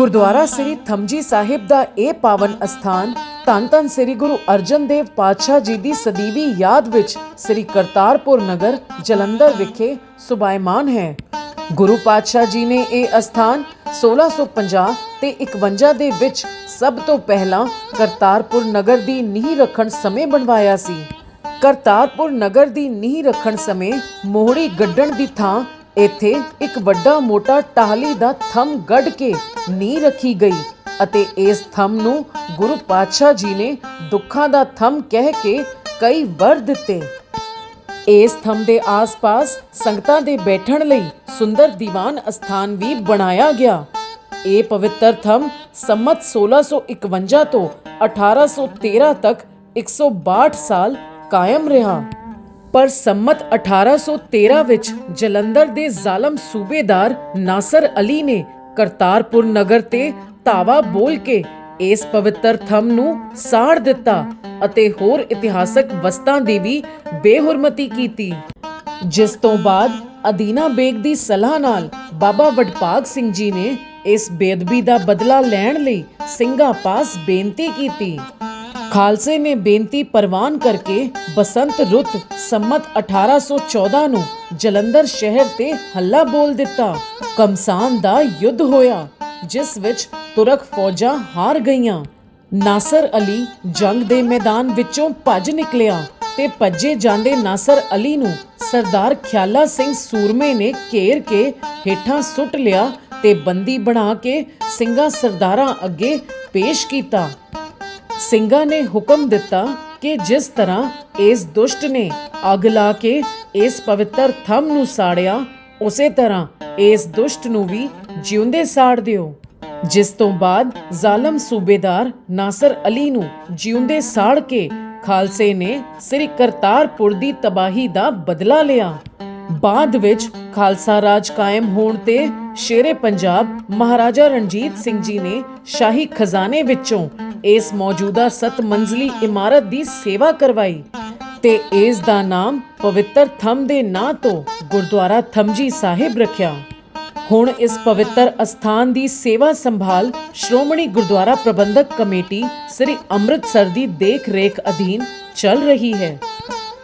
ਗੁਰਦੁਆਰਾ ਸ੍ਰੀ ਥਮਜੀ ਸਾਹਿਬ ਦਾ ਇਹ ਪਾਵਨ ਅਸਥਾਨ ਧੰਨ ਧੰਨ ਸ੍ਰੀ ਗੁਰੂ ਅਰਜਨ ਦੇਵ ਪਾਤਸ਼ਾਹ ਜੀ ਦੀ ਸਦੀਵੀ ਯਾਦ ਵਿੱਚ ਸ੍ਰੀ ਕਰਤਾਰਪੁਰ ਨਗਰ ਜਲੰਧਰ ਵਿਖੇ ਸੁਭਾਇਮਾਨ ਹੈ। ਗੁਰੂ ਪਾਤਸ਼ਾਹ ਜੀ ਨੇ ਇਹ ਅਸਥਾਨ 1650 ਤੇ 51 ਦੇ ਵਿੱਚ ਸਭ ਤੋਂ ਪਹਿਲਾਂ ਕਰਤਾਰਪੁਰ ਨਗਰ ਦੀ ਨੀਂਹ ਰੱਖਣ ਸਮੇਂ ਬਣਵਾਇਆ ਸੀ। ਕਰਤਾਰਪੁਰ ਨਗਰ ਦੀ ਨੀਂਹ ਰੱਖਣ ਸਮੇਂ ਮੋਹੜੀ ਗੱਡਣ ਦੀ ਥਾਂ ਇੱਥੇ ਇੱਕ ਵੱਡਾ ਮੋਟਾ ਟਾਹਲੀ ਦਾ ਥੰਮ ਗੱਡ ਕੇ ਨੀਂਹ ਰੱਖੀ ਗਈ ਅਤੇ ਇਸ ਥੰਮ ਨੂੰ ਗੁਰੂ ਪਾਤਸ਼ਾਹ ਜੀ ਨੇ ਦੁੱਖਾਂ ਦਾ ਥੰਮ ਕਹਿ ਕੇ ਕਈ ਵਰ ਦਿੱਤੇ। ਇਸ ਥੰਮ ਦੇ ਆਸ-ਪਾਸ ਸੰਗਤਾਂ ਦੇ ਬੈਠਣ ਲਈ ਸੁੰਦਰ ਦੀਵਾਨ ਅਸਥਾਨ ਵੀ ਬਣਾਇਆ ਗਿਆ। ਇਹ ਪਵਿੱਤਰ ਥੰਮ ਸੰਮਤ 1651 ਤੋਂ 1813 ਤੱਕ 162 ਸਾਲ ਕਾਇਮ ਰਿਹਾ। ਪਰ ਸੰਮਤ 1813 ਵਿੱਚ ਜਲੰਧਰ ਦੇ ਜ਼ਾਲਮ ਸੂਬੇਦਾਰ ਨਾਸਰ ਅਲੀ ਨੇ ਕਰਤਾਰਪੁਰ ਨਗਰ ਤੇ ਧਾਵਾ ਬੋਲ ਕੇ ਇਸ ਪਵਿੱਤਰ ਥੰਮ ਨੂੰ ਸਾੜ ਦਿੱਤਾ ਅਤੇ ਹੋਰ ਇਤਿਹਾਸਕ ਵਸਤਾਂ ਦੀ ਵੀ ਬੇਹੁਰਮਤੀ ਕੀਤੀ। ਜਿਸ ਤੋਂ ਬਾਅਦ ਅਦੀਨਾ ਬੇਗ ਦੀ ਸਲਾਹ ਨਾਲ ਬਾਬਾ ਵਡਭਾਗ ਸਿੰਘ ਜੀ ਨੇ ਇਸ ਬੇਅਦਬੀ ਦਾ ਬਦਲਾ ਲੈਣ ਲਈ ਸਿੰਘਾਂ ਪਾਸ ਬੇਨਤੀ ਕੀਤੀ। ਖਾਲਸੇ ਨੇ ਬੇਨਤੀ ਪ੍ਰਵਾਨ ਕਰਕੇ ਬਸੰਤ ਰੁੱਤ ਸੰਮਤ 1814 ਨੂੰ ਜਲੰਧਰ ਸ਼ਹਿਰ ਤੇ ਹੱਲਾ ਬੋਲ ਦਿੱਤਾ। ਕਮਸਾਨ ਦਾ ਯੁੱਧ ਹੋਇਆ, ਜਿਸ ਵਿੱਚ ਤੁਰਕ ਫੌਜਾਂ ਹਾਰ ਗਈਆਂ। ਨਾਸਰ ਅਲੀ ਜੰਗ ਦੇ ਮੈਦਾਨ ਵਿੱਚੋਂ ਭੱਜ ਨਿਕਲਿਆ ਤੇ ਭੱਜੇ ਜਾਂਦੇ ਨਾਸਰ ਅਲੀ ਨੂੰ ਸਰਦਾਰ ਖਿਆਲਾ ਸਿੰਘ ਸੂਰਮੇ ਨੇ ਘੇਰ ਕੇ ਹੇਠਾਂ ਸੁੱਟ ਲਿਆ ਤੇ ਬੰਦੀ ਬਣਾ ਕੇ ਸਿੰਘਾਂ ਸਰਦਾਰਾਂ ਅੱਗੇ ਪੇਸ਼ ਕੀਤਾ। ਸਿੰਘਾਂ ਨੇ ਹੁਕਮ ਦਿੱਤਾ ਕਿ ਜਿਸ ਤਰ੍ਹਾਂ ਇਸ ਦੁਸ਼ਟ ਨੇ ਅੱਗ ਲਾ ਕੇ ਇਸ ਪਵਿੱਤਰ ਥੰਮ ਨੂੰ ਸਾੜਿਆ, ਉਸੇ ਤਰ੍ਹਾਂ ਇਸ ਦੁਸ਼ਟ ਨੂੰ ਵੀ ਜਿਉਂਦੇ ਸਾੜ ਦਿਓ। ਜਿਸ ਤੋਂ ਬਾਅਦ ਜ਼ਾਲਮ ਸੂਬੇਦਾਰ ਨਾਸਰ ਅਲੀ ਨੂੰ ਜਿਉਂਦੇ ਸਾੜ ਕੇ ਖਾਲਸੇ ਨੇ ਸ੍ਰੀ ਕਰਤਾਰਪੁਰ ਦੀ ਤਬਾਹੀ ਦਾ ਬਦਲਾ ਲਿਆ। ਬਾਅਦ ਵਿੱਚ ਖਾਲਸਾ ਰਾਜ ਕਾਇਮ ਹੋਣ ਤੇ ਸ਼ੇਰੇ ਪੰਜਾਬ ਮਹਾਰਾਜਾ ਰਣਜੀਤ ਸਿੰਘ ਜੀ ਨੇ ਸ਼ਾਹੀ ਖਜ਼ਾਨੇ ਵਿੱਚੋਂ ਇਸ ਮੌਜੂਦਾ ਸੱਤ ਮੰਜ਼ਲੀ ਇਮਾਰਤ ਦੀ ਸੇਵਾ ਕਰਵਾਈ ਤੇ ਇਸ ਦਾ ਨਾਮ ਪਵਿੱਤਰ ਥੰਮ ਦੇ ਨਾਂ ਤੋਂ ਗੁਰਦੁਆਰਾ ਥਮਜੀ ਸਾਹਿਬ ਰੱਖਿਆ। ਹੁਣ ਇਸ ਪਵਿੱਤਰ ਅਸਥਾਨ ਦੀ ਸੇਵਾ ਸੰਭਾਲ ਸ਼੍ਰੋਮਣੀ ਗੁਰਦੁਆਰਾ ਪ੍ਰਬੰਧਕ ਕਮੇਟੀ ਸ੍ਰੀ ਅੰਮ੍ਰਿਤਸਰ ਦੀ ਦੇਖ ਰੇਖ ਅਧੀਨ ਚੱਲ ਰਹੀ ਹੈ।